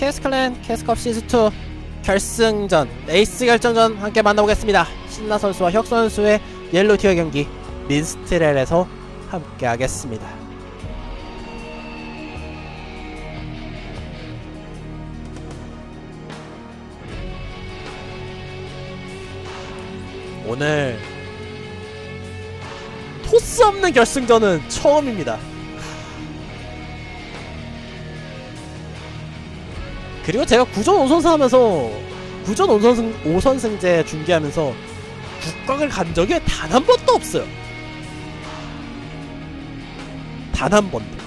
KS클랜 캐스컵 시즌2 결승전 에이스 결정전 함께 만나보겠습니다. 신나 선수와 혁 선수의 옐로 티어 경기 민스트렐에서 함께 하겠습니다. 오늘 토스 없는 결승전은 처음입니다 그리고 제가 구전 5선승 하면서 구전 5선승, 5선승제 중계하면서 국각을 간 적이 단 한 번도 없어요. 단 한 번도.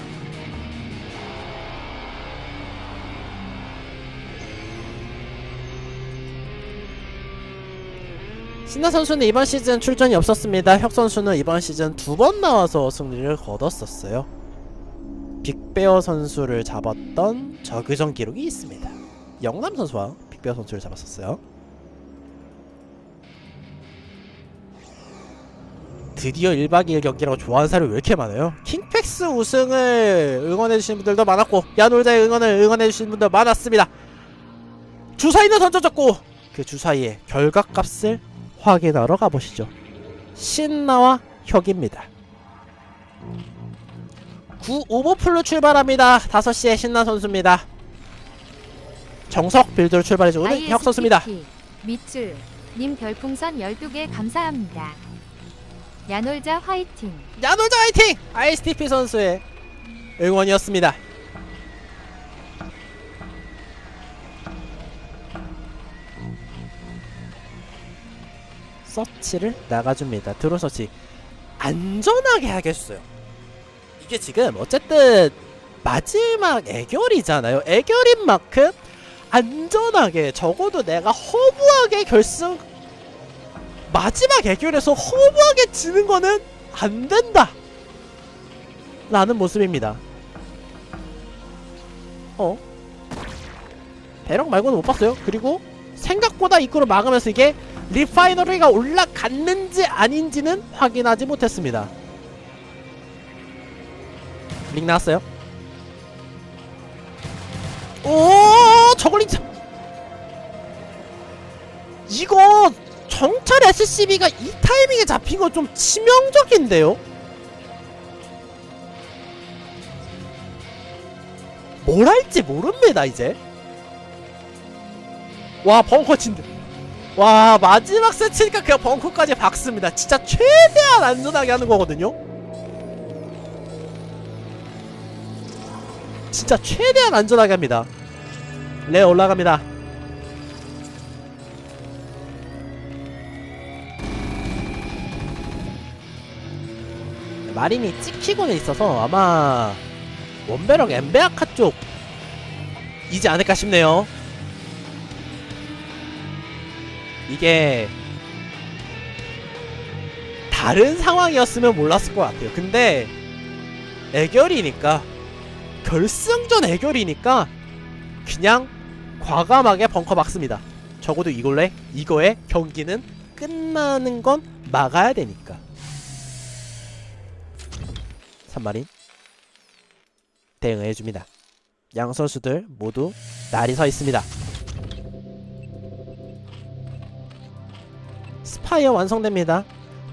신나 선수는 이번 시즌 출전이 없었습니다. 혁 선수는 이번 시즌 두 번 나와서 승리를 거뒀었어요. 빅베어 선수를 잡았던 저그전 기록이 있습니다. 영남 선수와 빅베어 선수를 잡았었어요. 드디어 1박 2일 경기라고 좋아하는 사람이 왜 이렇게 많아요? 킹팩스 우승을 응원해주시는 분들도 많았고 야놀자의 응원을 응원해주시는 분도 많았습니다. 주사위는 던져졌고 그 주사위의 결과값을 확인하러 가보시죠. 신나와 혁입니다. 9 오버풀로 출발합니다. 5시에 신나 선수입니다. 정석 빌드로 출발해주는 혁 선수입니다. 밑줄 님 별풍선 12개 감사합니다. 야놀자 화이팅. 야놀자 화이팅! ISTP 선수의 응원이었습니다. 서치를 나가줍니다. 드론 서치 안전하게 하겠어요. 이게 지금 어쨌든 마지막 애결이잖아요. 애결인 만큼 안전하게 적어도 내가 허무하게 결승 마지막 애결에서 허무하게 지는 거는 안 된다. 라는 모습입니다. 어? 배럭 말고는 못 봤어요. 그리고 생각보다 입구를 막으면서 이게 리파이너리가 올라갔는지 아닌지는 확인하지 못했습니다. 링 나왔어요. 오, 저걸링 참. 이거 정찰 SCB가 이 타이밍에 잡힌 건 좀 치명적인데요? 뭘 할지 모릅니다, 이제. 와, 벙커 친다. 와, 마지막 세트니까 그냥 벙커까지 박습니다. 진짜 최대한 안전하게 하는 거거든요? 진짜 최대한 안전하게 합니다. 레 올라갑니다. 마린이 찍히고는 있어서 아마 원베럭 엠베아카 쪽 이지 않을까 싶네요. 이게 다른 상황이었으면 몰랐을 것 같아요. 근데 애결이니까 결승전 애결이니까 그냥 과감하게 벙커 막습니다. 적어도 이걸래 이거의 경기는 끝나는 건 막아야 되니까. 3마린 대응해줍니다. 양 선수들 모두 날이 서 있습니다. 스파이어 완성됩니다.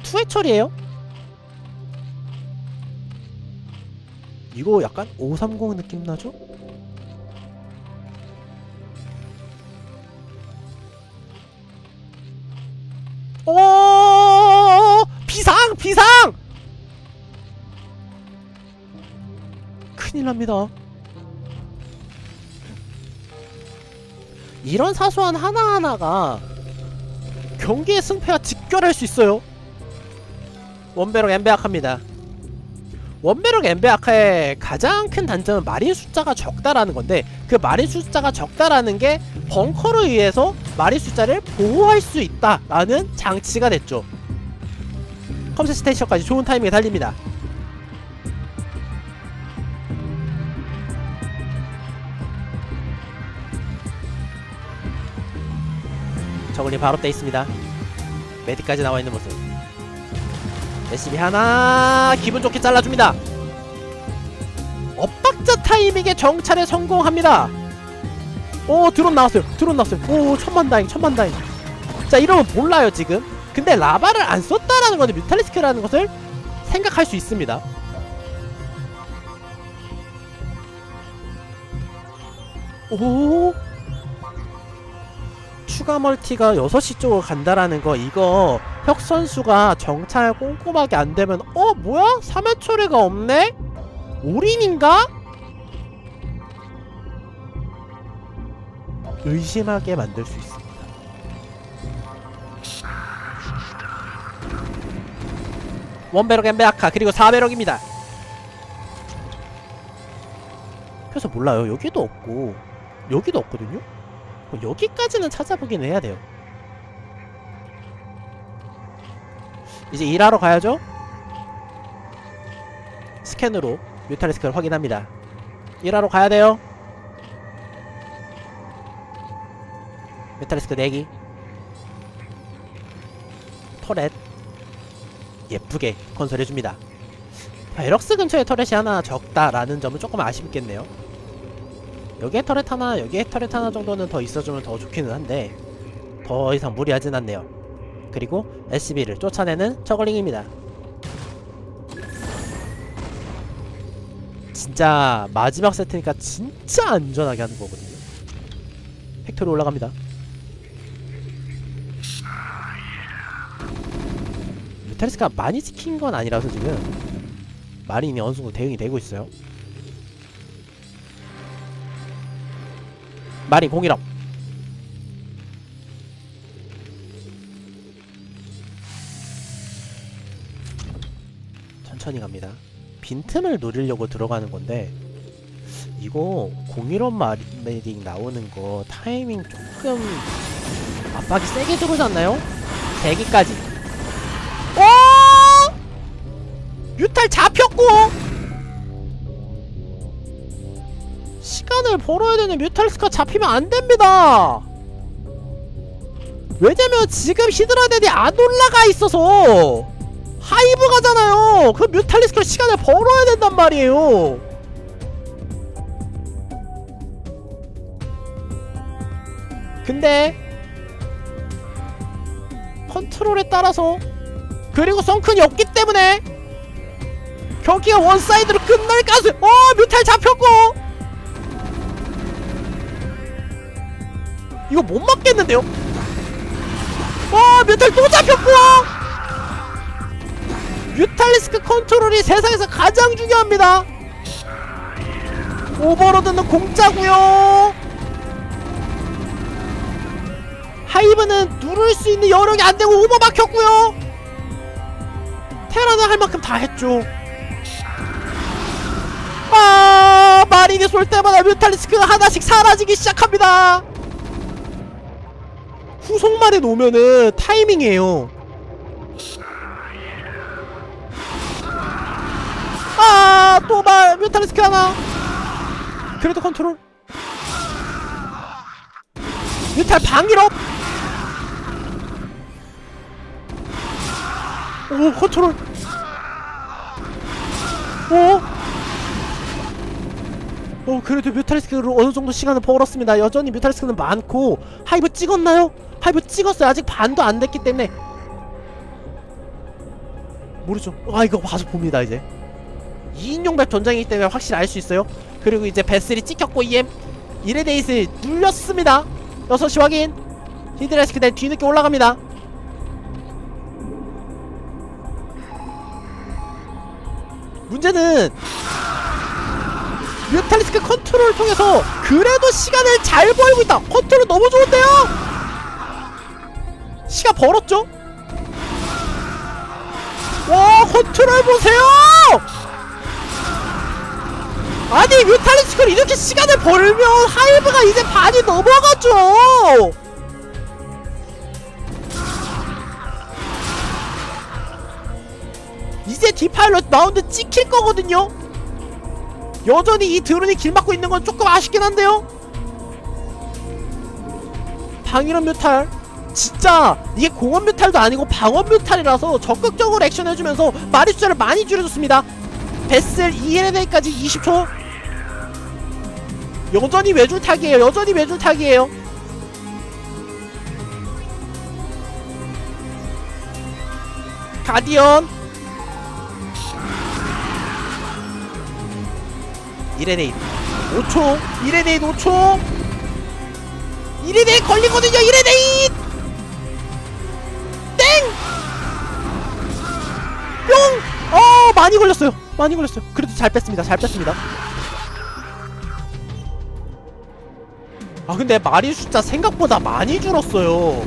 투회 처리예요. 이거 약간 530 느낌 나죠? 비상 큰일 납니다. 이런 사소한 하나하나가 경기의 승패와 직결할 수 있어요. 원베럭 엠베아카입니다. 원베럭 엠베아카의 가장 큰 단점은 마린 숫자가 적다라는 건데 그 마린 숫자가 적다라는 게 벙커로 의해서 마린 숫자를 보호할 수 있다라는 장치가 됐죠. 컴셋 스테이션까지 좋은 타이밍에 달립니다. 저글링 바로 떼 있습니다. 메디까지 나와 있는 모습. 레시비 하나 기분 좋게 잘라줍니다. 엇박자 타이밍에 정찰에 성공합니다. 오 드론 나왔어요 드론 나왔어요 오 천만다행 천만다행 자 이러면 몰라요 지금 근데 라바를 안 썼다라는 것은 뮤탈리스크라는 것을 생각할 수 있습니다 오 추가 멀티가 6시 쪽으로 간다라는 거 이거 혁 선수가 정찰 꼼꼼하게 안 되면 어 뭐야? 3회 초래가 없네? 올인인가? 의심하게 만들 수 있습니다. 원배럭 엠베아카 그리고 4배럭입니다. 그래서 몰라요. 여기도 없고 여기도 없거든요. 여기까지는 찾아보긴 해야 돼요. 이제 일하러 가야죠. 스캔으로 뮤탈리스크를 확인합니다. 일하러 가야 돼요. 메탈리스크 4기 터렛 예쁘게 건설해줍니다. 베럭스 근처에 터렛이 하나 적다라는 점은 조금 아쉽겠네요. 여기에 터렛 하나 여기에 터렛 하나 정도는 더 있어주면 더 좋기는 한데 더 이상 무리하진 않네요. 그리고 SCB를 쫓아내는 저글링입니다. 진짜 마지막 세트니까 진짜 안전하게 하는 거거든요. 팩토리 올라갑니다 뮤타리스가 많이 지킨 건 아니라서 지금 마린이 어느 정도 대응이 되고 있어요. 마린 공일업 천천히 갑니다. 빈틈을 노리려고 들어가는 건데 이거 공일업 마린 나오는 거 타이밍 조금 압박이 세게 들어오지 않나요? 3개까지 유탈 잡혔고 시간을 벌어야 되는 뮤탈스가 잡히면 안 됩니다. 왜냐면 지금 히드라덴이 안 올라가 있어서 하이브 가잖아요. 그 뮤탈리스크로 시간을 벌어야 된단 말이에요. 근데 컨트롤에 따라서 그리고 성큰이 없기 때문에 경기가 원사이드로 끝날 가능성 어 뮤탈 잡혔고. 이거 못 막겠는데요? 어 뮤탈 또 잡혔고. 뮤탈리스크 컨트롤이 세상에서 가장 중요합니다. 오버로드는 공짜고요. 하이브는 누를 수 있는 여력이 안 되고 오버 막혔고요. 테라는 할 만큼 다 했죠. 마린이 쏠 때마다 뮤탈리스크가 하나씩 사라지기 시작합니다. 후속말에 놓으면은 타이밍이에요. 아, 또 말, 뮤탈리스크 하나. 그래도 컨트롤. 뮤탈 방일업. 오 컨트롤 오 오, 그래도 뮤탈리스크로 어느 정도 시간을 벌었습니다. 여전히 뮤탈리스크는 많고 하이브 찍었나요? 하이브 찍었어요. 아직 반도 안 됐기 때문에 모르죠. 아 이거 봐서 봅니다 이제 2인용 백 전장이기 때문에 확실히 알 수 있어요. 그리고 이제 베슬이 찍혔고 EM 이레데이스 눌렸습니다. 6시 확인 히드라스크 내 뒤늦게 올라갑니다. 문제는 뮤탈리스크 컨트롤을 통해서 그래도 시간을 잘 벌고 있다 컨트롤 너무 좋은데요? 시간 벌었죠? 와 컨트롤 보세요! 아니 뮤탈리스크를 이렇게 시간을 벌면 하이브가 이제 반이 넘어가죠! 이제 디파일럿 마운드 찍힐 거거든요. 여전히 이 드론이 길 막고 있는 건 조금 아쉽긴 한데요. 방위론 뮤탈. 진짜 이게 공원 뮤탈도 아니고 방원 뮤탈이라서 적극적으로 액션 해주면서 마리 숫자를 많이 줄여줬습니다. 베슬 ENA까지 20초. 여전히 외줄타기예요. 여전히 외줄타기예요. 가디언 이레네인 5초 이레네인 5초 이레네인 걸리거든요 이레네인 땡! 뿅! 어 많이 걸렸어요. 많이 걸렸어요. 그래도 잘 뺐습니다 잘 뺐습니다. 아 근데 마린 숫자 생각보다 많이 줄었어요.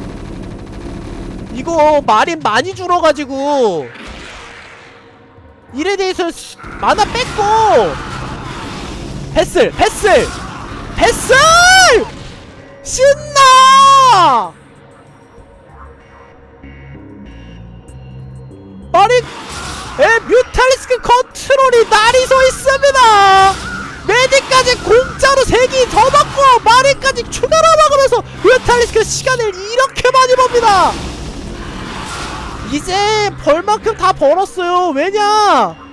이거 마린 많이 줄어가지고. 이에 대해서 시- 만화 뺐고 패슬 패슬! 패슬! 신나! 마린 에 뮤탈리스크 컨트롤이 날이 서 있습니다! 메디까지 공짜로 3개 더 받고 마린까지 추가로 먹으면서 뮤탈리스크 시간을 이렇게 많이 법니다! 이제 벌만큼 다 벌었어요. 왜냐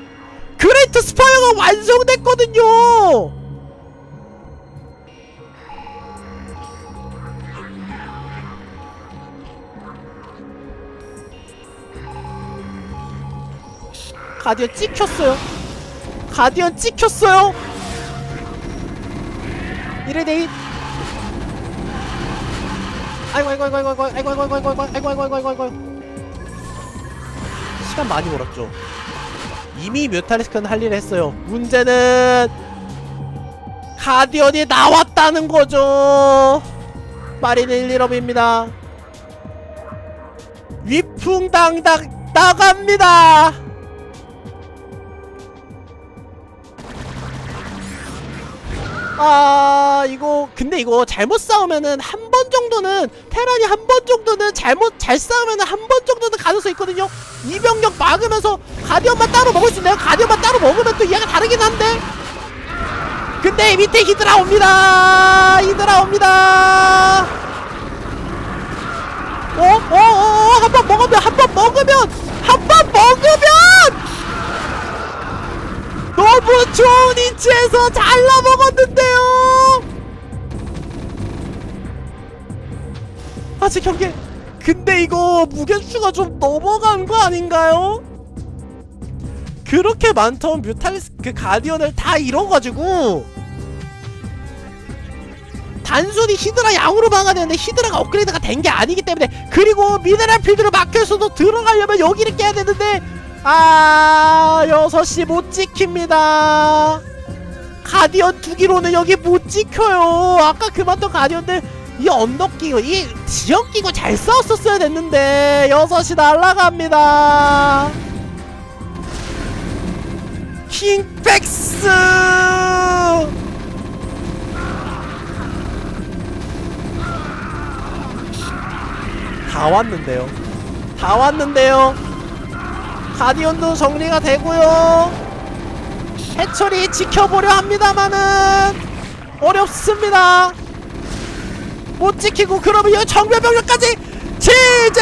그레이트 스파이어가 완성됐거든요 가디언 찍혔어요 가디언 찍혔어요 이레데이 아이고 아이고 아이고 아이고 아이고 아이고 아이고 아이고 아이고 아이고 아이고 아이고 아이고 아이고 시간 많이 벌었죠 이미 뮤탈리스크는 할 일을 했어요. 문제는 가디언이 나왔다는 거죠. 마리는 1, 1업입니다. 위풍당당 나갑니다 아 이거 근데 이거 잘못 싸우면은 한 번 정도는 테란이 한 번 정도는 잘못 잘 싸우면은 한 번 정도는 가능성 있거든요 이병력 막으면서 가디언만 따로 먹을 수 있나요? 가디언만 따로 먹으면 또 얘가 다르긴 한데 근데 밑에 히드라 옵니다 히드라 옵니다 어? 어? 어? 어? 한 번 먹으면 한 번 먹으면 한 번 먹으면 너무 좋은 위치에서 잘라 먹었는데 아직 경기. 근데 이거 무게수가 좀 넘어간 거 아닌가요? 그렇게 많던 뮤탈리스 그 가디언을 다 잃어가지고 단순히 히드라 양으로 막아야 되는데 히드라가 업그레이드가 된 게 아니기 때문에 그리고 미네랄 필드로 막혀서도 들어가려면 여기를 깨야 되는데 아 6시 못 지킵니다 가디언 두 기로는 여기 못 지켜요 아까 그만둔 가디언들 이 언덕 끼고 이 끼고 잘 싸웠었어야 됐는데 6시 날라갑니다. 킹백스! 다 왔는데요. 다 왔는데요. 가디언도 정리가 되고요. 해철이 지켜보려 합니다마는 어렵습니다 못 지키고 그러면 이 정배병력까지 지제